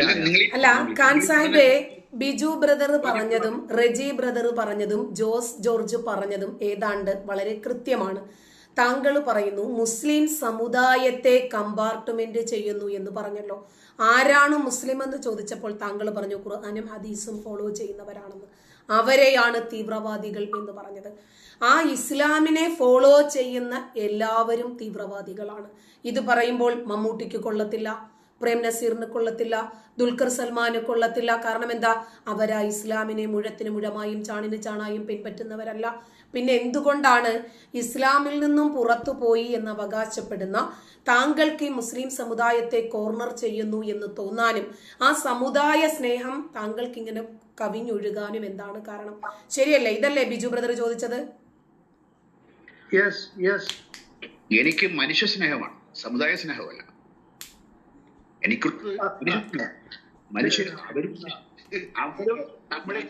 അല്ല നിങ്ങൾ അല്ല ഖാൻ സാഹിബേ ബിജു ബ്രദർ പറഞ്ഞതും റെജി ബ്രദർ പറഞ്ഞതും ജോസ് ജോർജ് പറഞ്ഞതും ഏതാണ്ട് വളരെ കൃത്യമാണ്. താങ്കൾ പറയുന്നു മുസ്ലിം സമുദായത്തെ കമ്പാർട്ട്മെന്റ് ചെയ്യുന്നു എന്ന് പറഞ്ഞല്ലോ. ആരാണ് മുസ്ലിം എന്ന് ചോദിച്ചപ്പോൾ താങ്കൾ പറഞ്ഞു ഖുർആാനും ഹദീസും ഫോളോ ചെയ്യുന്നവരാണെന്ന്. അവരെയാണ് തീവ്രവാദികൾ എന്ന് പറഞ്ഞത്. ആ ഇസ്ലാമിനെ ഫോളോ ചെയ്യുന്ന എല്ലാവരും തീവ്രവാദികളാണ്. ഇത് പറയുമ്പോൾ മമ്മൂട്ടിക്ക് കൊള്ളത്തില്ല പ്രേം നസീറിന് കൊള്ളത്തില്ല ദുൽഖർ സൽമാന് കൊള്ളത്തില്ല. കാരണം എന്താ? അവരാ ഇസ്ലാമിനെ മുഴത്തിന് മുഴമായും ചാണിന് ചാണായും പിൻപറ്റുന്നവരല്ല. പിന്നെ എന്തുകൊണ്ടാണ് ഇസ്ലാമിൽ നിന്നും പുറത്തു പോയി എന്ന് അവകാശപ്പെടുന്ന താങ്കൾക്ക് ഈ മുസ്ലിം സമുദായത്തെ കോർണർ ചെയ്യുന്നു എന്ന് തോന്നാനും ആ സമുദായ സ്നേഹം താങ്കൾക്ക് ഇങ്ങനെ കവിഞ്ഞൊഴുകാനും എന്താണ് കാരണം? ശരിയല്ലേ? ഇതല്ലേ ബിജു ബ്രദർ ചോദിച്ചത്? യെസ് യെസ് എനിക്ക് മനുഷ്യ സ്നേഹമാണ് സമുദായ സ്നേഹമല്ല. എനിക്ക് മനുഷ്യർ അവരും അവരും നമ്മളെ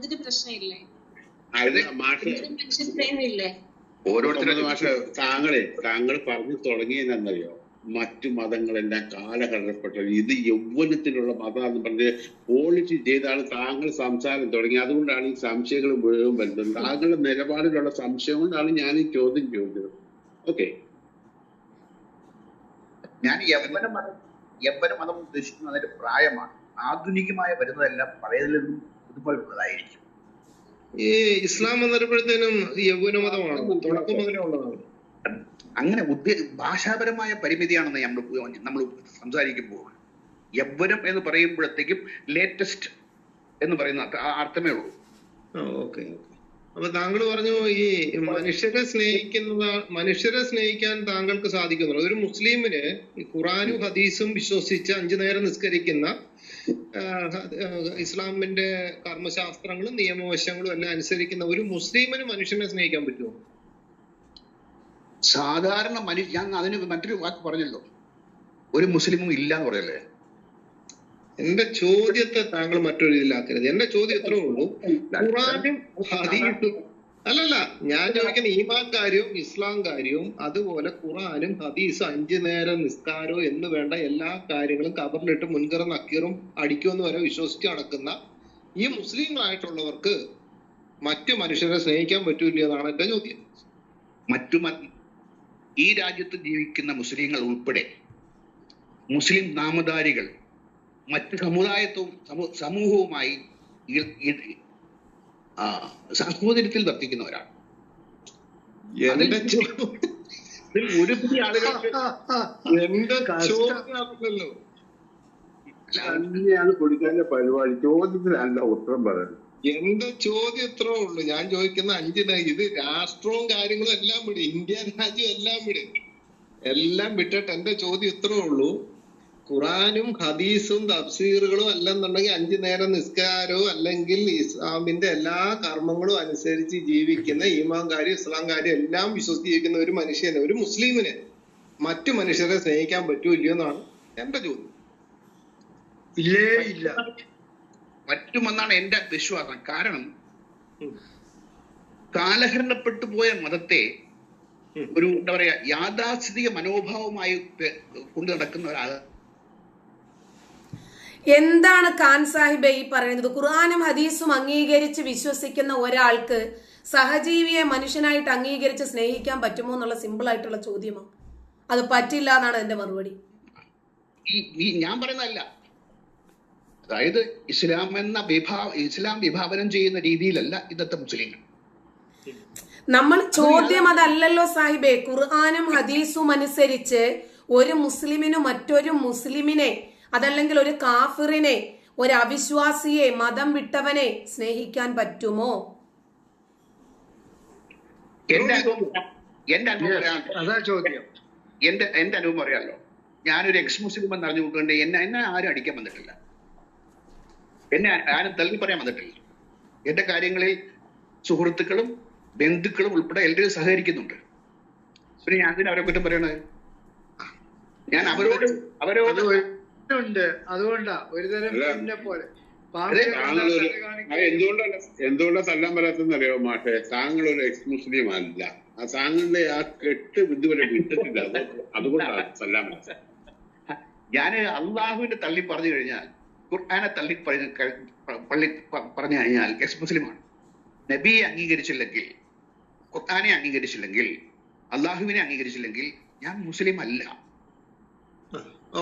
അതിന് പ്രശ്നമില്ലേ? ഓരോരുത്തരും മാഷ് താങ്കളെ താങ്കൾ പറഞ്ഞു തുടങ്ങിയെന്നറിയോ മറ്റു മതങ്ങളെല്ലാം കാലഘട്ടപ്പെട്ട ഇത് യൗവനത്തിലുള്ള മതമെന്ന് പറഞ്ഞ് പോളിറ്റി ചെയ്താണ് താങ്കൾ സംസാരം തുടങ്ങി. അതുകൊണ്ടാണ് ഈ സംശയങ്ങൾ മുഴുവൻ വരുന്നത്. താങ്കളുടെ നിലപാടിലുള്ള സംശയം കൊണ്ടാണ് ഞാൻ ഈ ചോദ്യം ചോദിച്ചത്. ഓക്കെ ഞാൻ യവന മതം യവന മതം ഉദ്ദേശിക്കുന്നത് അതിന്റെ പ്രായമാണ്. ആധുനികമായ വരുന്നതെല്ലാം പഴയതിൽ നിന്നും പുതുമയുള്ളതായിരിക്കും ഈ ഇസ്ലാം വന്നപ്പോഴത്തേനും യൗവനമതമാണ്. തുടക്കം മുതലേ ഉള്ളതാണ്. അങ്ങനെ ഉദ്ദേ ഭാഷാപരമായ പരിമിതിയാണെന്ന് നമ്മൾ നമ്മൾ സംസാരിക്കുമ്പോൾ യൗവനം എന്ന് പറയുമ്പോഴത്തേക്കും ലേറ്റസ്റ്റ് എന്ന് പറയുന്ന അർത്ഥമേ ഉള്ളൂ. Okay okay. അപ്പൊ താങ്കൾ പറഞ്ഞു ഈ മനുഷ്യരെ സ്നേഹിക്കുന്നത് മനുഷ്യരെ സ്നേഹിക്കാൻ താങ്കൾക്ക് സാധിക്കുന്നുള്ളൂ ഒരു മുസ്ലിമിന് ഖുറാനും ഹദീസും വിശ്വസിച്ച് അഞ്ചു നേരം നിസ്കരിക്കുന്ന ഇസ്ലാമിന്റെ കർമ്മശാസ്ത്രങ്ങളും നിയമവശങ്ങളും എല്ലാം അനുസരിക്കുന്ന ഒരു മുസ്ലിമിന് മനുഷ്യനെ സ്നേഹിക്കാൻ പറ്റുമോ? സാധാരണ മനുഷ്യ ഞാൻ അതിന് മറ്റൊരു വാക്ക് പറഞ്ഞല്ലോ. ഒരു മുസ്ലിമും ഇല്ല എന്ന് പറയല്ലേ? എന്റെ ചോദ്യത്തെ താങ്കൾ മറ്റൊരു ഇതിലാക്കരുത് എന്റെ ചോദ്യം ഇത്രേ ഉള്ളൂ. ഖുറാനും ഹദീസും അല്ലല്ല ഞാൻ ചോദിക്കുന്ന ഈമാൻ കാര്യവും ഇസ്ലാം കാര്യവും അതുപോലെ ഖുറാനും ഹദീസും അഞ്ചു നേരം നിസ്കാരവും എന്ന് വേണ്ട എല്ലാ കാര്യങ്ങളും കബറിലിട്ട് മുൻകറും നക്കീറും അടിക്കുമെന്ന് വരെ വിശ്വസിച്ച് നടക്കുന്ന ഈ മുസ്ലിങ്ങളായിട്ടുള്ളവർക്ക് മറ്റു മനുഷ്യരെ സ്നേഹിക്കാൻ പറ്റൂല എന്നാണ് എന്റെ ചോദ്യം. മറ്റു ഈ രാജ്യത്ത് ജീവിക്കുന്ന മുസ്ലിങ്ങൾ ഉൾപ്പെടെ മുസ്ലിം നാമധാരികൾ മറ്റു സമുദായത്വവും സമൂ- സമൂഹവുമായി സാഹോദര്യത്തിൽ വർത്തിക്കുന്നവരാണ് എന്റെ ചോ- ഇതിൽ ഒരുപിടി ആളുകൾ എന്റെ കഷ്ടം. ചോദ്യം അതല്ലല്ലോ തന്നെയാണ് പുള്ളിക്കാരന്റെ പരിപാടി. ചോദ്യത്തിനല്ല ഉത്തരം പറയുന്നത് എന്റെ ചോദ്യം ഇത്രേ ഉള്ളൂ. ഞാൻ ചോദിക്കുന്ന അഞ്ചിന് ഇത് രാഷ്ട്രവും കാര്യങ്ങളും എല്ലാം വിടും. ഇന്ത്യ രാജ്യം എല്ലാം വിടും. എല്ലാം വിട്ടിട്ട് എന്റെ ചോദ്യം ഇത്രേ ഉള്ളൂ. ഖുറാനും ഹദീസും തഫ്സീറുകളും അല്ലെന്നുണ്ടെങ്കിൽ അഞ്ചു നേരം നിസ്കാരവും അല്ലെങ്കിൽ ഇസ്ലാമിന്റെ എല്ലാ കർമ്മങ്ങളും അനുസരിച്ച് ജീവിക്കുന്ന ഈമാങ്കാരി ഇസ്ലാംകാരി എല്ലാം വിശ്വസിച്ച് ജീവിക്കുന്ന ഒരു മനുഷ്യനെ ഒരു മുസ്ലിമിനെ മറ്റു മനുഷ്യരെ സ്നേഹിക്കാൻ പറ്റൂല്ലയോ എന്നാണ് എന്റെ ചോദ്യം. ഇല്ലേ ഇല്ല. പറ്റുമെന്നാണ് എന്റെ വിശ്വാസം. കാരണം. കാലഹരണപ്പെട്ടു പോയ മതത്തെ ഒരു എന്താ പറയാ യാഥാസ്ഥിതിക മനോഭാവമായി കൊണ്ടു നടക്കുന്ന ഒരാൾ എന്താണ് ഖാൻ സാഹിബ് ഈ പറയുന്നത്? ഖുർആാനും ഹദീസും അംഗീകരിച്ച് വിശ്വസിക്കുന്ന ഒരാൾക്ക് സഹജീവിയെ മനുഷ്യനായിട്ട് അംഗീകരിച്ച് സ്നേഹിക്കാൻ പറ്റുമോ എന്നുള്ള സിമ്പിൾ ആയിട്ടുള്ള ചോദ്യമാണ് അത് പറ്റില്ല എന്നാണ് എന്റെ മറുപടി. ഞാൻ പറയുന്നതല്ല. അതായത് ഇസ്ലാം എന്ന വിഭാ ഇസ്ലാം വിഭാവനം ചെയ്യുന്ന രീതിയിലല്ല ഇന്നത്തെ മുസ്ലിങ്ങൾ. നമ്മൾ ചോദ്യം അതല്ലല്ലോ സാഹിബേ. ഖുർആാനും ഹദീസും അനുസരിച്ച് ഒരു മുസ്ലിമിന് മറ്റൊരു മുസ്ലിമിനെ അതല്ലെങ്കിൽ ഒരു കാഫിറിനെ ഒരു അവിശ്വാസിയെ മതം വിട്ടവനെ സ്നേഹിക്കാൻ പറ്റുമോ? എന്റെ അനുഭവം എന്റെ അനുഭവം എന്റെ എന്റെ അനുഭവം അറിയാലോ ഞാനൊരു എക്സ് മുസ്ലിം എന്ന് അറിഞ്ഞുകൊണ്ട് എന്നെ എന്നെ ആരും അടിക്കാൻ വന്നിട്ടില്ല. എന്നെ ആരും തള്ളി പറയാൻ വന്നിട്ടില്ല. എന്റെ കാര്യങ്ങളിൽ സുഹൃത്തുക്കളും ബന്ധുക്കളും ഉൾപ്പെടെ എല്ലാവരും സഹകരിക്കുന്നുണ്ട്. പിന്നെ ഞാൻ അവരെ കുറ്റം പറയണത്? ഞാൻ അവരോട് അവരോട് ഉണ്ട്. അതുകൊണ്ടാ ഒരു തരം. പിന്നെ പോലെ. എന്തുകൊണ്ടാണ് എന്തുകൊണ്ടാ തല്ലാൻ അറിയോ മാഷെ? താങ്കൾ ഒരു എക്സ് മുസ്ലിം അല്ല. ആ താങ്കളുടെ ആ കെട്ട് ഇതുവരെ വിട്ടിട്ടില്ല. അത് അതുകൊണ്ടാണ് തല്ലാൻ ഞാൻ അള്ളാഹുവിനെ തള്ളി പറഞ്ഞു കഴിഞ്ഞാൽ ഖുർആാനെ തള്ളി പറഞ്ഞു പള്ളി പറഞ്ഞു കഴിഞ്ഞാൽ എക്സ് മുസ്ലിമാണ് നബിയെ അംഗീകരിച്ചില്ലെങ്കിൽ ഖുർആാനെ അംഗീകരിച്ചില്ലെങ്കിൽ അള്ളാഹുവിനെ അംഗീകരിച്ചില്ലെങ്കിൽ ഞാൻ മുസ്ലിം അല്ല.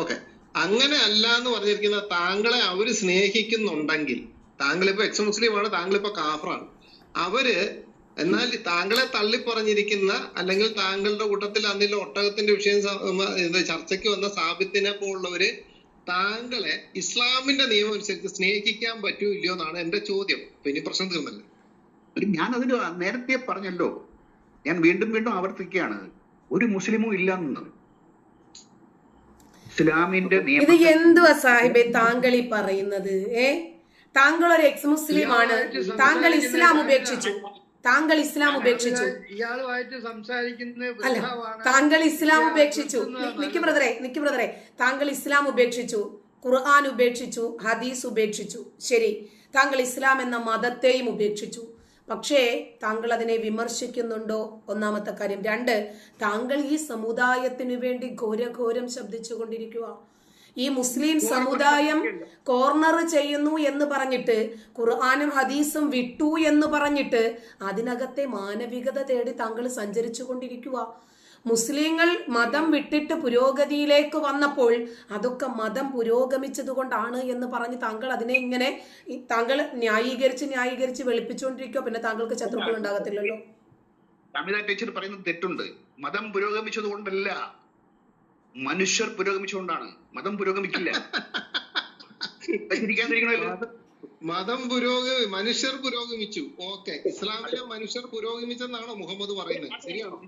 ഓക്കെ. അങ്ങനെ അല്ല എന്ന് പറഞ്ഞിരിക്കുന്ന താങ്കളെ അവർ സ്നേഹിക്കുന്നുണ്ടെങ്കിൽ താങ്കൾ ഇപ്പൊ എക്സ് മുസ്ലിം ആണ് താങ്കൾ ഇപ്പൊ കാഫറാണ്. അവർ എന്നാൽ താങ്കളെ തള്ളിപ്പറഞ്ഞിരിക്കുന്ന അല്ലെങ്കിൽ താങ്കളുടെ കൂട്ടത്തിൽ അന്നില്ല ഒട്ടകത്തിന്റെ വിഷയം ചർച്ചയ്ക്ക് വന്ന സാബിത്തിനെ പോലുള്ളവര് താങ്കളെ ഇസ്ലാമിന്റെ നിയമം അനുസരിച്ച് സ്നേഹിക്കാൻ പറ്റൂ ഇല്ലയോ എന്നാണ് എന്റെ ചോദ്യം. പിന്നെ പ്രശ്നം തീർന്നല്ലേ. ഞാൻ അതിന് നേരത്തെ പറഞ്ഞല്ലോ. ഞാൻ വീണ്ടും വീണ്ടും ആവർത്തിക്കുകയാണ്. ഒരു മുസ്ലിമും ഇല്ല ഇസ്ലാമിന്റെ ഇത് എന്തുവാ സാഹിബെ താങ്കൾ ഈ പറയുന്നത്? ഏ? താങ്കൾ ഒരു എക്സ് മുസ്ലിം ആണ് താങ്കൾ ഇസ്ലാം ഉപേക്ഷിച്ചു. താങ്കൾ ഇസ്ലാം ഉപേക്ഷിച്ചു. അല്ല താങ്കൾ ഇസ്ലാം ഉപേക്ഷിച്ചു. നിക്ക്. ബ്രദറെ നിക്ക് ബ്രദറെ. താങ്കൾ ഇസ്ലാം ഉപേക്ഷിച്ചു. ഖുർആൻ ഉപേക്ഷിച്ചു. ഹദീസ് ഉപേക്ഷിച്ചു. ശരി. താങ്കൾ ഇസ്ലാം എന്ന മതത്തെയും ഉപേക്ഷിച്ചു. പക്ഷേ താങ്കൾ അതിനെ വിമർശിക്കുന്നുണ്ടോ? ഒന്നാമത്തെ കാര്യം. രണ്ട് താങ്കൾ ഈ സമുദായത്തിനു വേണ്ടി ഘോരഘോരം ശബ്ദിച്ചു കൊണ്ടിരിക്കുക. ഈ മുസ്ലിം സമുദായം കോർണർ ചെയ്യുന്നു എന്ന് പറഞ്ഞിട്ട് ഖുർആാനും ഹദീസും വിട്ടു എന്ന് പറഞ്ഞിട്ട് അതിനകത്തെ മാനവികത തേടി താങ്കൾ സഞ്ചരിച്ചു കൊണ്ടിരിക്കുക. മുസ്ലിങ്ങൾ മതം വിട്ടിട്ട് പുരോഗതിയിലേക്ക് വന്നപ്പോൾ അതൊക്കെ മതം പുരോഗമിച്ചതുകൊണ്ടാണ് എന്ന് പറഞ്ഞ് താങ്കൾ അതിനെ ഇങ്ങനെ ഈ താങ്കൾ ന്യായീകരിച്ച് ന്യായീകരിച്ച് വെളുപ്പിച്ചുകൊണ്ടിരിക്കുക പിന്നെ താങ്കൾക്ക് ശത്രുക്കൾ ഉണ്ടാകത്തില്ലല്ലോ. അമിത ടീച്ചർ പറയുന്നത് തെറ്റുണ്ട്. മതം പുരോഗമിച്ചത് കൊണ്ടല്ല മനുഷ്യർ പുരോഗമിച്ചുകൊണ്ടാണ്. മതം പുരോഗമിക്കില്ല. മതം പുരോഗമി മനുഷ്യർ പുരോഗമിച്ചു. ഓക്കെ ഇസ്ലാമിലെ മനുഷ്യർ പുരോഗമിച്ചെന്നാണോ മുഹമ്മദ് പറയുന്നത്? ശരിയാണോ?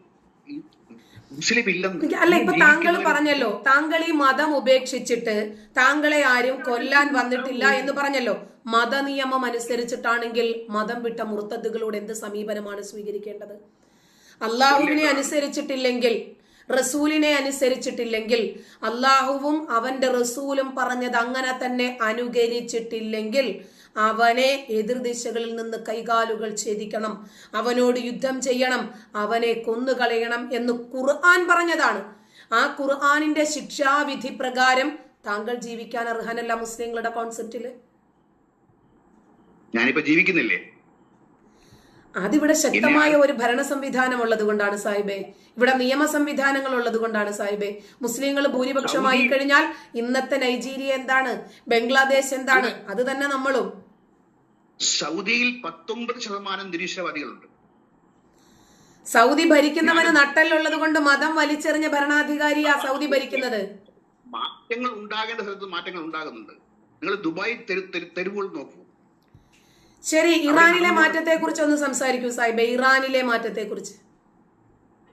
മുസ്ലിം ഇല്ലെന്ന് അല്ല ഇപ്പൊ താങ്കൾ പറഞ്ഞല്ലോ താങ്കൾ ഈ മതം ഉപേക്ഷിച്ചിട്ട് താങ്കളെ ആരും കൊല്ലാൻ വന്നിട്ടില്ല എന്ന് പറഞ്ഞല്ലോ. മത നിയമം അനുസരിച്ചിട്ടാണെങ്കിൽ മതം വിട്ട മുർത്തദ്ദുകളോട് എന്ത് സമീപനമാണ് സ്വീകരിക്കേണ്ടത്? അള്ളാഹുവിനെ അനുസരിച്ചിട്ടില്ലെങ്കിൽ റസൂലിനെ അനുസരിച്ചിട്ടില്ലെങ്കിൽ അള്ളാഹുവും അവന്റെ റസൂലും പറഞ്ഞത് അങ്ങനെ തന്നെ അനുകരിച്ചിട്ടില്ലെങ്കിൽ അവനെ എതിർദിശകളിൽ നിന്ന് കൈകാലുകൾ ഛേദിക്കണം. അവനോട് യുദ്ധം ചെയ്യണം. അവനെ കൊന്നുകളയണം എന്ന് ഖുർആൻ പറഞ്ഞതാണ്. ആ ഖുർആനിന്റെ ശിക്ഷാവിധി പ്രകാരം താങ്കൾ ജീവിക്കാൻ അർഹനല്ല മുസ്ലിങ്ങളുടെ കോൺസെപ്റ്റിൽ ഞാനിപ്പോ ജീവിക്കുന്നില്ലേ? അതിവിടെ ശക്തമായ ഒരു ഭരണ സംവിധാനം ഉള്ളത് കൊണ്ടാണ് സാഹിബെ. ഇവിടെ നിയമ സംവിധാനങ്ങൾ ഉള്ളത് കൊണ്ടാണ് സാഹിബെ. മുസ്ലിങ്ങൾ ഭൂരിപക്ഷമായി കഴിഞ്ഞാൽ ഇന്നത്തെ നൈജീരിയ എന്താണ്? ബംഗ്ലാദേശ് എന്താണ്? അത് തന്നെ നമ്മളും. സൗദിയിൽ പത്തൊമ്പത് ശതമാനം നിരീശ്വരവാദികളുണ്ട് സൗദി ഭരിക്കുന്നവന് നട്ടലുള്ളത് കൊണ്ട് മതം വലിച്ചെറിഞ്ഞ ഭരണാധികാരിയാ സൗദി ഭരിക്കുന്നത്. മാറ്റങ്ങൾ ഉണ്ടാകേണ്ട സ്ഥലത്ത് മാറ്റങ്ങൾ ഉണ്ടാകുന്നുണ്ട്. നിങ്ങൾ ദുബായ് തെരു തെരു- തെരുവുകൾ നോക്കൂ. ശരി ഇറാനിലെ മാറ്റത്തെ കുറിച്ച് ഒന്ന് സംസാരിക്കൂ സാഹിബ് ഇറാനിലെ മാറ്റത്തെ കുറിച്ച്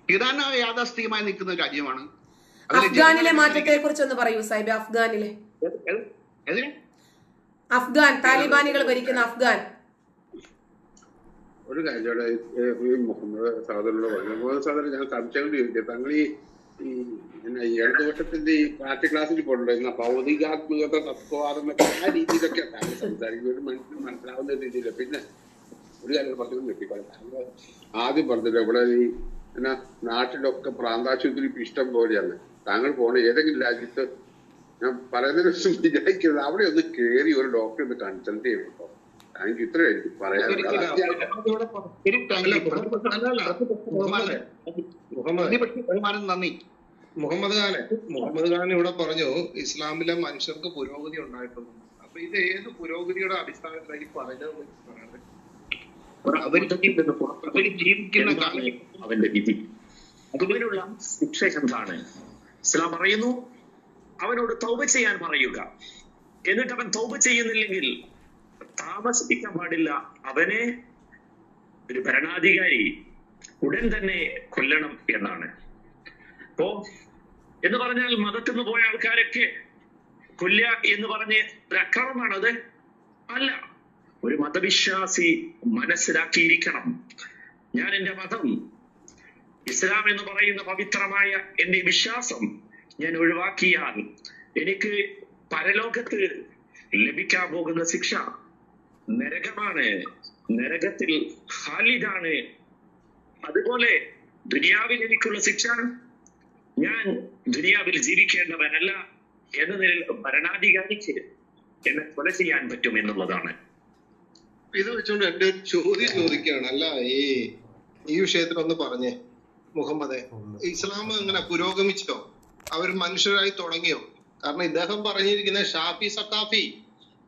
ഇറാൻ യാഥാസ്ഥികമായി നിൽക്കുന്ന ഒരു രാജ്യമാണ്. അഫ്ഗാനിലെ മാറ്റത്തെക്കുറിച്ച് മാറ്റത്തെ കുറിച്ച് ഒന്ന് പറയൂ സാഹിബ് അഫ്ഗാനിലെ. അഫ്ഗാൻ താലിബാനികൾ ഭരിക്കുന്ന അഫ്ഗാൻ. ഒരു കാര്യം മുഹമ്മദ് സാദറിനോട് പറഞ്ഞു. മുഹമ്മദ് സാദർ ഞാൻ സംശയം ചോദിക്കാം ഈ പിന്നെ ഈ ഇടതുപക്ഷത്തിന്റെ ഈ പാർട്ടി ക്ലാസ്സിൽ പോയിട്ടുണ്ടായിരുന്ന ഭൗതികാത്മകത തത്വവാദം എന്നൊക്കെ ആ രീതിയിലൊക്കെ താങ്കൾ ഒരു മനുഷ്യന് മനസ്സിലാവുന്ന രീതിയിൽ പിന്നെ ഒരു കാര്യം പറഞ്ഞു താങ്കൾ ആദ്യം പറഞ്ഞില്ല ഇവിടെ ഈ എന്നാ നാട്ടിലൊക്കെ പ്രാന്താശുപത്രി ഇപ്പൊ ഇഷ്ടം പോലെയാണ്. താങ്കൾ പോണ ഏതെങ്കിലും രാജ്യത്ത് ഞാൻ പറയുന്നതിന് ദിവസം വിചാരിക്കുന്നത് അവിടെ ഒന്ന് കേറി ഒരു ഡോക്ടറെ ഒന്ന് കൺസൾട്ട് ചെയ്യണോ താങ്ക് ഇത്ര എനിക്ക് പറയാനുള്ളത്. നന്ദി. മുഹമ്മദ് ഖാനെ മുഹമ്മദ് ഖാൻ ഇവിടെ പറഞ്ഞു ഇസ്ലാമിലെ മനുഷ്യർക്ക് പുരോഗതി ഉണ്ടായിട്ടുണ്ട്. അപ്പൊ ഇത് ഏത് പുരോഗതിയുടെ അടിസ്ഥാനത്തിലായി അവർ അവർ ജീവിക്കുന്ന അവന്റെ വിധി. അതുപോലുള്ള ശിക്ഷ എന്താണ്? ഇസ്ലാം പറയുന്നു അവനോട് തൗബ ചെയ്യാൻ പറയുക. എന്നിട്ട് അവൻ തൗബ ചെയ്യുന്നില്ലെങ്കിൽ താമസിപ്പിക്കാൻ പാടില്ല. അവനെ ഒരു ഭരണാധികാരി ഉടൻ തന്നെ കൊല്ലണം എന്നാണ്. അപ്പോ എന്ന് പറഞ്ഞാൽ മതത്തിൽ നിന്ന് പോയ ആൾക്കാരൊക്കെ കൊല്ല എന്ന് പറഞ്ഞ് ഒരു അക്രമമാണത് അല്ല. ഒരു മതവിശ്വാസി മനസ്സിലാക്കിയിരിക്കണം. ഞാൻ എന്റെ മതം ഇസ്ലാം എന്ന് പറയുന്ന പവിത്രമായ എന്റെ വിശ്വാസം ഞാൻ ഒഴിവാക്കിയാൽ എനിക്ക് പരലോകത്ത് ലഭിക്കാൻ പോകുന്ന ശിക്ഷ നരകമാണ് നരകത്തിൽ ഖാലിദാണ്. അതുപോലെ ദുനിയാവിൽ എനിക്കുള്ള ശിക്ഷ ഞാൻ ദുനിയാവിൽ ജീവിക്കേണ്ടവനല്ല എന്ന നിലയിൽ ഭരണാധികാരിക്ക് എന്നെ കൊല ചെയ്യാൻ പറ്റും എന്നുള്ളതാണ്. ഇത് വെച്ചുകൊണ്ട് എന്റെ ചോദ്യം ചോദിക്കുകയാണ് അല്ല ഈ ഈ വിഷയത്തിൽ ഒന്ന് പറഞ്ഞേ മുഹമ്മദെ. ഇസ്ലാം എങ്ങനെ പുരോഗമിച്ചോ? അവർ മനുഷ്യരായി തുടങ്ങിയോ? കാരണം ഇദ്ദേഹം പറഞ്ഞിരിക്കുന്നത് ഷാഫി സത്താഫി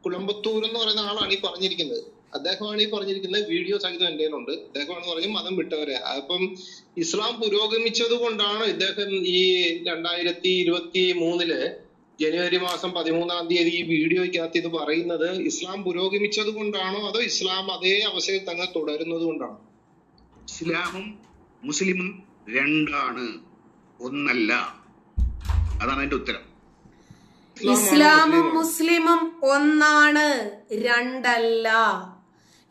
കുളമ്പത്തൂർ എന്ന് പറയുന്ന ആളാണ് ഈ പറഞ്ഞിരിക്കുന്നത്. അദ്ദേഹമാണ് ഈ പറഞ്ഞിരിക്കുന്നത് വീഡിയോ സഹിതം എന്റെ കയ്യിലുണ്ട്. അദ്ദേഹമാണ് പറഞ്ഞ മതം വിട്ടവരെ. അപ്പം ഇസ്ലാം പുരോഗമിച്ചത് കൊണ്ടാണ് ഇദ്ദേഹം ഈ രണ്ടായിരത്തി ഇരുപത്തി മൂന്നിൽ ജനുവരി മാസം പതിമൂന്നാം തീയതി ഈ വീഡിയോയ്ക്കകത്ത് ഇത് പറയുന്നത് ഇസ്ലാം പുരോഗമിച്ചത് കൊണ്ടാണോ അതോ ഇസ്ലാം അതേ അവസ്ഥയിൽ തന്നെ തുടരുന്നത് കൊണ്ടാണോ? ഇസ്ലാമും മുസ്ലിമും രണ്ടാണ്. ഒന്നല്ല. അതാണ് എന്റെ ഉത്തരം. ഇസ്ലാമും മുസ്ലിമും ഒന്നാണ് രണ്ടല്ല.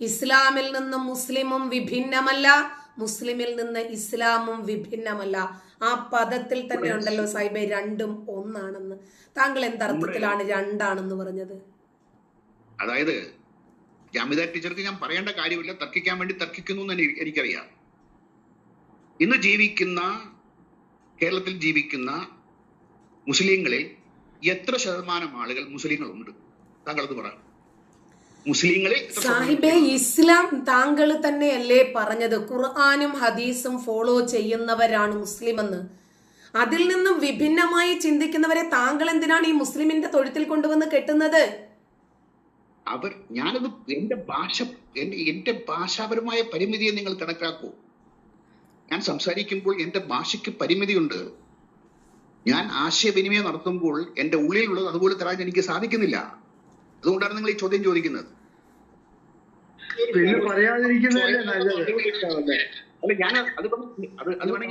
ഇസ്ലാമിൽ നിന്നും മുസ്ലിമും വിഭിന്നമല്ല മുസ്ലിമിൽ നിന്ന് ഇസ്ലാമും വിഭിന്നമല്ല. ആ പദത്തിൽ തന്നെ ഉണ്ടല്ലോ സാഹിബെ രണ്ടും ഒന്നാണെന്ന്. താങ്കൾ എന്തർത്ഥത്തിലാണ് രണ്ടാണെന്ന് പറഞ്ഞത്? അതായത് ജാമിത ടീച്ചർക്ക് ഞാൻ പറയേണ്ട കാര്യമില്ല തർക്കിക്കാൻ വേണ്ടി തർക്കിക്കുന്നു എന്ന് എനിക്ക് എനിക്കറിയാം. ഇന്ന് ജീവിക്കുന്ന കേരളത്തിൽ ജീവിക്കുന്ന മുസ്ലിങ്ങളിൽ എത്ര ശതമാനം ആളുകൾ മുസ്ലിങ്ങളുണ്ട്? താങ്കൾ അത് പറ മുസ്ലിങ്ങളിൽ സാഹിബെ ഇസ്ലാം താങ്കൾ തന്നെയല്ലേ പറഞ്ഞത്? ഖുർആാനും ഹദീസും ഫോളോ ചെയ്യുന്നവരാണ് മുസ്ലിം എന്ന് അതിൽ നിന്നും വിഭിന്നമായി ചിന്തിക്കുന്നവരെ താങ്കൾ എന്തിനാണ് ഈ മുസ്ലിമിന്റെ തൊഴുത്തിൽ കൊണ്ടുവന്ന് കെട്ടുന്നത്? അവർ ഞാനത് എന്റെ ഭാഷ എന്റെ ഭാഷാപരമായ പരിമിതിയെ നിങ്ങൾ കണക്കാക്കൂ. ഞാൻ സംസാരിക്കുമ്പോൾ എന്റെ ഭാഷയ്ക്ക് പരിമിതിയുണ്ട്. ഞാൻ ആശയവിനിമയം നടത്തുമ്പോൾ എന്റെ ഉള്ളിലുള്ളത് അതുപോലെ തരാൻ എനിക്ക് സാധിക്കുന്നില്ല. അതുകൊണ്ടാണ് നിങ്ങൾ ഈ ചോദ്യം ചോദിക്കുന്നത്. അല്ല ഞാൻ അത്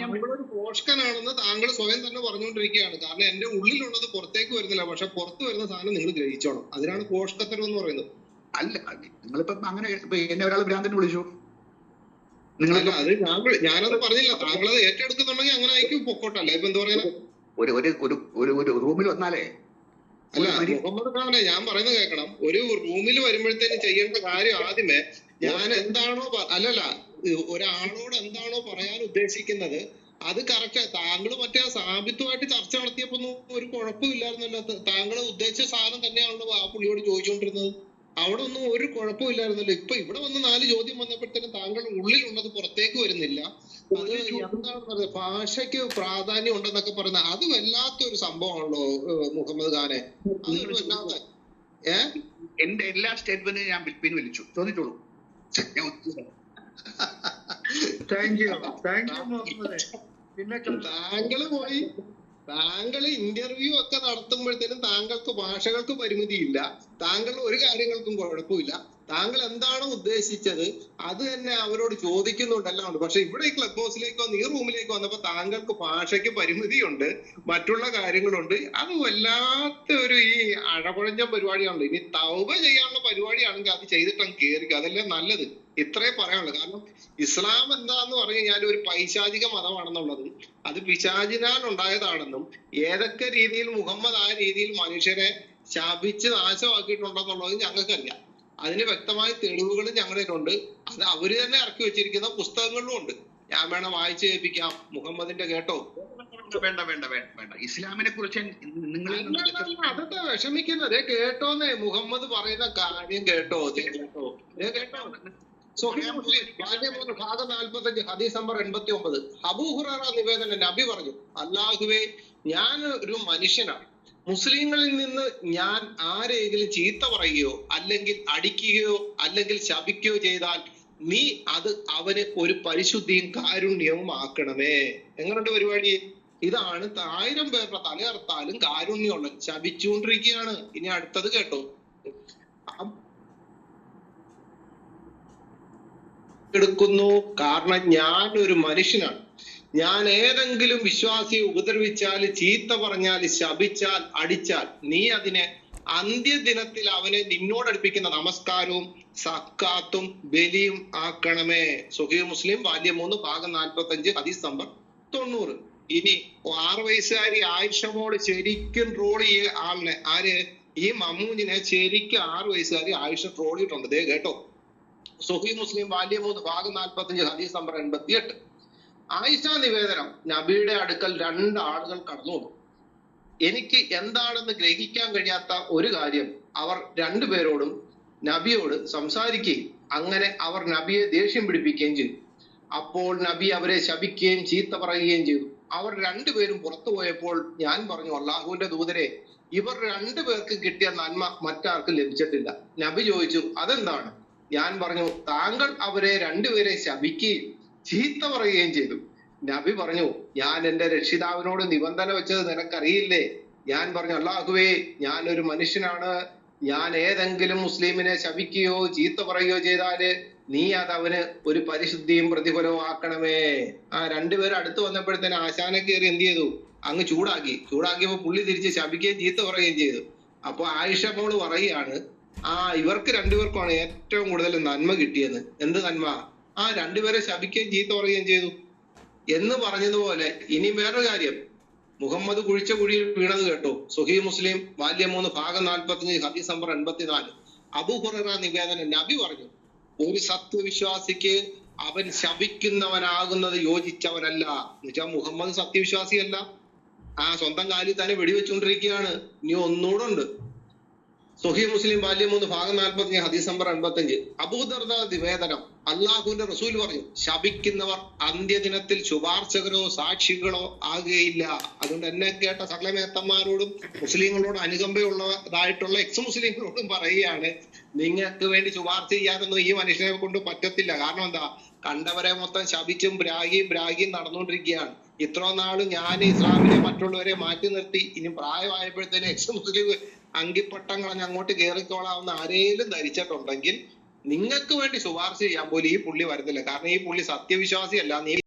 ഞാൻ ഒരു പോഷകനാണെന്ന് താങ്കൾ സ്വയം തന്നെ പറഞ്ഞുകൊണ്ടിരിക്കുകയാണ്. കാരണം എന്റെ ഉള്ളിലുള്ളത് പുറത്തേക്ക് വരുന്നില്ല. പക്ഷെ പുറത്ത് വരുന്ന സാധനം നിങ്ങൾ ഗ്രഹിച്ചോണം. അതിനാണ് പോഷകത്തരം എന്ന് പറയുന്നത്. അല്ല നിങ്ങളിപ്പം അങ്ങനെ ഇപ്പൊ എന്നെ ഒരാൾ ഭ്രാന്തന് വിളിച്ചു. നിങ്ങൾ അല്ല അത് ഞാൻ ഞാനത് പറഞ്ഞില്ല. താങ്കൾ അത് ഏറ്റെടുക്കുന്നുണ്ടെങ്കിൽ അങ്ങനെ ആയിരിക്കും പൊക്കോട്ടല്ലേ ഇപ്പൊ എന്താ പറയുക ഒരു ഒരു ഒരു ഒരു റൂമിൽ വന്നാലേ അല്ല മുഹമ്മദ് ഖാനെ ഞാൻ പറയുന്നത് കേൾക്കണം. ഒരു റൂമിൽ വരുമ്പോഴത്തേന് ചെയ്യേണ്ട കാര്യം ആദ്യമേ ഞാൻ എന്താണോ അല്ലല്ല ഒരാളോട് എന്താണോ പറയാൻ ഉദ്ദേശിക്കുന്നത് അത് കറക്റ്റ് താങ്കൾ മറ്റേ സാബിത്തുമായിട്ട് ചർച്ച നടത്തിയപ്പോ ഒരു കുഴപ്പമില്ലായിരുന്നല്ലോ ഇല്ലായിരുന്നല്ലോ. താങ്കൾ ഉദ്ദേശിച്ച സാധനം തന്നെയാണല്ലോ ആ പുള്ളിയോട് ചോദിച്ചുകൊണ്ടിരുന്നത് അവിടെ ഒന്നും ഒരു കുഴപ്പമില്ലായിരുന്നല്ലോ ഇപ്പൊ ഇവിടെ വന്ന് നാല് ചോദ്യം വന്നപ്പോഴത്തേനും താങ്കൾ ഉള്ളിലുള്ളത് പുറത്തേക്ക് വരുന്നില്ല. ഭാഷയ്ക്ക് പ്രാധാന്യം ഉണ്ടെന്നൊക്കെ പറയുന്ന അത് വല്ലാത്തൊരു സംഭവമാണല്ലോ മുഹമ്മദ് ഖാനെ. അതൊരു വല്ലാത്ത ഏ? എന്റെ എല്ലാ സ്റ്റേറ്റ്മെന്റും ഞാൻ പിൻവലിച്ചു ചോദിച്ചോളൂ. Thank you thank you Muhammad. പിന്നെ ക- താങ്കൾ പോയി. താങ്കൾ ഇന്റർവ്യൂ ഒക്കെ നടത്തുമ്പോഴത്തേനും താങ്കൾക്ക് ഭാഷകൾക്ക് പരിമിതിയില്ല. താങ്കൾ ഒരു കാര്യങ്ങൾക്കും കുഴപ്പമില്ല. താങ്കൾ എന്താണോ ഉദ്ദേശിച്ചത് അത് തന്നെ അവരോട് ചോദിക്കുന്നുണ്ടെല്ലാം പക്ഷെ ഇവിടെ ഈ ക്ലബ് ഹൗസിലേക്ക് ഈ റൂമിലേക്ക് വന്നപ്പോ താങ്കൾക്ക് ഭാഷയ്ക്ക് പരിമിതിയുണ്ട്. മറ്റുള്ള കാര്യങ്ങളുണ്ട്. അത് വല്ലാത്ത ഒരു ഈ അഴകുഴഞ്ഞ പരിപാടിയാണല്ലോ. ഇനി തൗബ ചെയ്യാനുള്ള പരിപാടിയാണെങ്കിൽ അത് ചെയ്തിട്ടും അങ്ങ് കേറിക്കും. അതല്ലേ നല്ലത്. ഇത്രേ പറയാനുള്ളൂ. കാരണം ഇസ്ലാം എന്താന്ന് പറഞ്ഞു കഴിഞ്ഞാൽ ഒരു പൈശാചിക മതമാണെന്നുള്ളത്. അത് പിശാചിനാൽ ഉണ്ടായതാണെന്നും ഏതൊക്കെ രീതിയിൽ മുഹമ്മദ് ആ രീതിയിൽ മനുഷ്യരെ ശാപിച്ച് നാശമാക്കിയിട്ടുണ്ടെന്നുള്ളത് ഞങ്ങൾക്കറിയാം. അതിന് വ്യക്തമായ തെളിവുകളും ഞങ്ങളുടെ കയ്യിലുണ്ട്. അത് അവർ തന്നെ ഇറക്കി വെച്ചിരിക്കുന്ന പുസ്തകങ്ങളിലും ഉണ്ട്. ഞാൻ വേണം വായിച്ചു കേൾപ്പിക്കാം. മുഹമ്മദിന്റെ കേട്ടോ? വേണ്ട വേണ്ട വേണ്ട വേണ്ട. ഇസ്ലാമിനെ കുറിച്ച് നിങ്ങൾ അതൊക്കെ വിഷമിക്കുന്നത് കേട്ടോന്നേ. മുഹമ്മദ് പറയുന്ന കാര്യം കേട്ടോ? കേട്ടോ. കേട്ടോ. ഭാഗം നാൽപ്പത്തഞ്ച് ഹദീസ് നമ്പർ എൺപത്തി ഒമ്പത് അബൂഹുറ നിവേദനം നബി പറഞ്ഞു. അല്ലാഹുവേ ഞാൻ ഒരു മനുഷ്യനാണ്. മുസ്ലിങ്ങളിൽ നിന്ന് ഞാൻ ആരെങ്കിലും ചീത്ത പറയുകയോ അല്ലെങ്കിൽ അടിക്കുകയോ അല്ലെങ്കിൽ ശപിക്കുകയോ ചെയ്താൽ നീ അത് അവന് ഒരു പരിശുദ്ധിയും കാരുണ്യവും ആക്കണമേ. എങ്ങനെയുണ്ട് പരിപാടി? ഇതാണ് ആയിരം പേരുടെ തലയർത്താലും കാരുണ്യമുള്ള ശപിച്ചുകൊണ്ടിരിക്കുകയാണ്. ഇനി അടുത്തത് കേട്ടോ. എടുക്കുന്നു. കാരണം ഞാൻ ഒരു മനുഷ്യനാണ്. ഞാൻ ഏതെങ്കിലും വിശ്വാസിയെ ഉപദ്രവിച്ചാൽ ചീത്ത പറഞ്ഞാൽ ശപിച്ചാൽ അടിച്ചാൽ നീ അതിനെ അന്ത്യദിനത്തിൽ അവനെ നിന്നോട് അടുപ്പിക്കുന്ന നമസ്കാരവും സക്കാത്തും ബലിയും ആക്കണമേ. സുഹീർ മുസ്ലിം വാല്യം മൂന്ന് ഭാഗം നാൽപ്പത്തി അഞ്ച് ഹദീസ് നമ്പർ തൊണ്ണൂറ്. ഇനി ആറു വയസ്സുകാരി ആയിഷമോട് ശരിക്കും ട്രോൾ ചെയ്യ ആളിനെ ആര്? ഈ മമ്മൂഞ്ഞിനെ ശരിക്കും ആറു വയസ്സുകാരി ആയിഷ ട്രോൾ ചെയ്തിട്ടുണ്ട്. ദേ കേട്ടോ. സുഹി മുസ്ലിം വാല്യം മൂന്ന് ഭാഗം നാൽപ്പത്തഞ്ച് ഹദീസ് നമ്പർ എൺപത്തി എട്ട് ആയിഷ നിവേദനം നബിയുടെ അടുക്കൽ രണ്ട് ആളുകൾ കടന്നു വന്നു. എനിക്ക് എന്താണെന്ന് ഗ്രഹിക്കാൻ കഴിയാത്ത ഒരു കാര്യം അവർ രണ്ടുപേരോടും നബിയോട് സംസാരിക്കുകയും അങ്ങനെ അവർ നബിയെ ദേഷ്യം പിടിപ്പിക്കുകയും ചെയ്തു. അപ്പോൾ നബി അവരെ ശപിക്കുകയും ചീത്ത പറയുകയും ചെയ്തു. അവർ രണ്ടുപേരും പുറത്തു പോയപ്പോൾ ഞാൻ പറഞ്ഞു അള്ളാഹുവിന്റെ ദൂതരെ ഇവർ രണ്ടുപേർക്ക് കിട്ടിയ നന്മ മറ്റാർക്കും ലഭിച്ചിട്ടില്ല. നബി ചോദിച്ചു അതെന്താണ്? ഞാൻ പറഞ്ഞു താങ്കൾ അവരെ രണ്ടുപേരെ ശപിക്കുകയും ചീത്ത പറയുകയും ചെയ്തു. നബി പറഞ്ഞു ഞാൻ എന്റെ രക്ഷിതാവിനോട് നിബന്ധന വെച്ചത് നിനക്കറിയില്ലേ? ഞാൻ പറഞ്ഞു അള്ളാഹുവേ ഞാൻ ഒരു മനുഷ്യനാണ്. ഞാൻ ഏതെങ്കിലും മുസ്ലിമിനെ ശപിക്കുകയോ ചീത്ത പറയുകയോ ചെയ്താൽ നീ അത് അവന് ഒരു പരിശുദ്ധിയും പ്രതിഫലവും ആക്കണമേ. ആ രണ്ടുപേരും അടുത്ത് വന്നപ്പോഴത്തേന് ആശാനെ കയറി എന്ത് ചെയ്തു? അങ്ങ് ചൂടാക്കി. ചൂടാക്കിയപ്പോ പുള്ളി തിരിച്ച് ശപിക്കുകയും ചീത്ത പറയുകയും ചെയ്തു. അപ്പൊ ആയിഷ മോൾ പറയുകയാണ് ആ ഇവർക്ക് രണ്ടുപേർക്കുമാണ് ഏറ്റവും കൂടുതൽ നന്മ കിട്ടിയത്. എന്ത് നന്മ? ആ രണ്ടുപേരെ ശപിക്കുകയും ചീത്ത പറയുകയും ചെയ്തു. എന്ന് പറഞ്ഞതുപോലെ ഇനി വേറൊരു കാര്യം. മുഹമ്മദ് കുഴിച്ച കുഴിയിൽ വീണത് കേട്ടു. സുഹി മുസ്ലിം വാല്യം മൂന്ന് ഭാഗം നാൽപ്പത്തിയഞ്ച് ഹദീസ് നമ്പർ എൺപത്തിനാല്. അബുഹുറ നിവേദനം നബി പറഞ്ഞു. ഒരു സത്യവിശ്വാസിക്ക് അവൻ ശപിക്കുന്നവനാകുന്നത് യോജിച്ചവനല്ല. എന്നുവെച്ചാൽ മുഹമ്മദ് സത്യവിശ്വാസിയല്ല. ആ സ്വന്തം കാലിൽ തന്നെ വെടിവെച്ചുകൊണ്ടിരിക്കുകയാണ്. ഇനി ഒന്നുകൂടെ ഉണ്ട്. സുഹി മുസ്ലിം ബാല്യം മൂന്ന് ഭാഗം നാൽപ്പത്തിയഞ്ച് ഹദീസ് നമ്പർ എൺപത്തിയഞ്ച് അബൂദർദ നിവേദനം. അള്ളാഹുവിന്റെ റസൂൽ പറഞ്ഞു ശപിക്കുന്നവർ അന്ത്യദിനത്തിൽ ശുപാർശകരോ സാക്ഷികളോ ആകുകയില്ല. അതുകൊണ്ട് എന്നെ കേട്ട സകല മേത്തന്മാരോടും മുസ്ലിങ്ങളോട് അനുകമ്പയുള്ളതായിട്ടുള്ള എക്സ് മുസ്ലിങ്ങളോടും പറയുകയാണ് നിങ്ങൾക്ക് വേണ്ടി ശുപാർശ ചെയ്യാനൊന്നും ഈ മനുഷ്യനെ കൊണ്ട് പറ്റത്തില്ല. കാരണം എന്താ? കണ്ടവരെ മൊത്തം ശപിച്ചും ബ്രാഗിയും ബ്രാഗിയും നടന്നുകൊണ്ടിരിക്കുകയാണ്. ഇത്ര നാളും ഞാൻ ഇസ്ലാമിനെ മറ്റുള്ളവരെ മാറ്റി നിർത്തി. ഇനി പ്രായമായപ്പോഴത്തേന് എക്സ് മുസ്ലിം അങ്കിപ്പട്ടം കളഞ്ഞ് അങ്ങോട്ട് കയറിക്കോളാവുന്ന ആരേലും ധരിച്ചിട്ടുണ്ടെങ്കിൽ നിങ്ങൾക്ക് വേണ്ടി ശുപാർശ ചെയ്യാൻ പോലും ഈ പുള്ളി വരുന്നില്ല. കാരണം ഈ പുള്ളി സത്യവിശ്വാസിയല്ല. നീ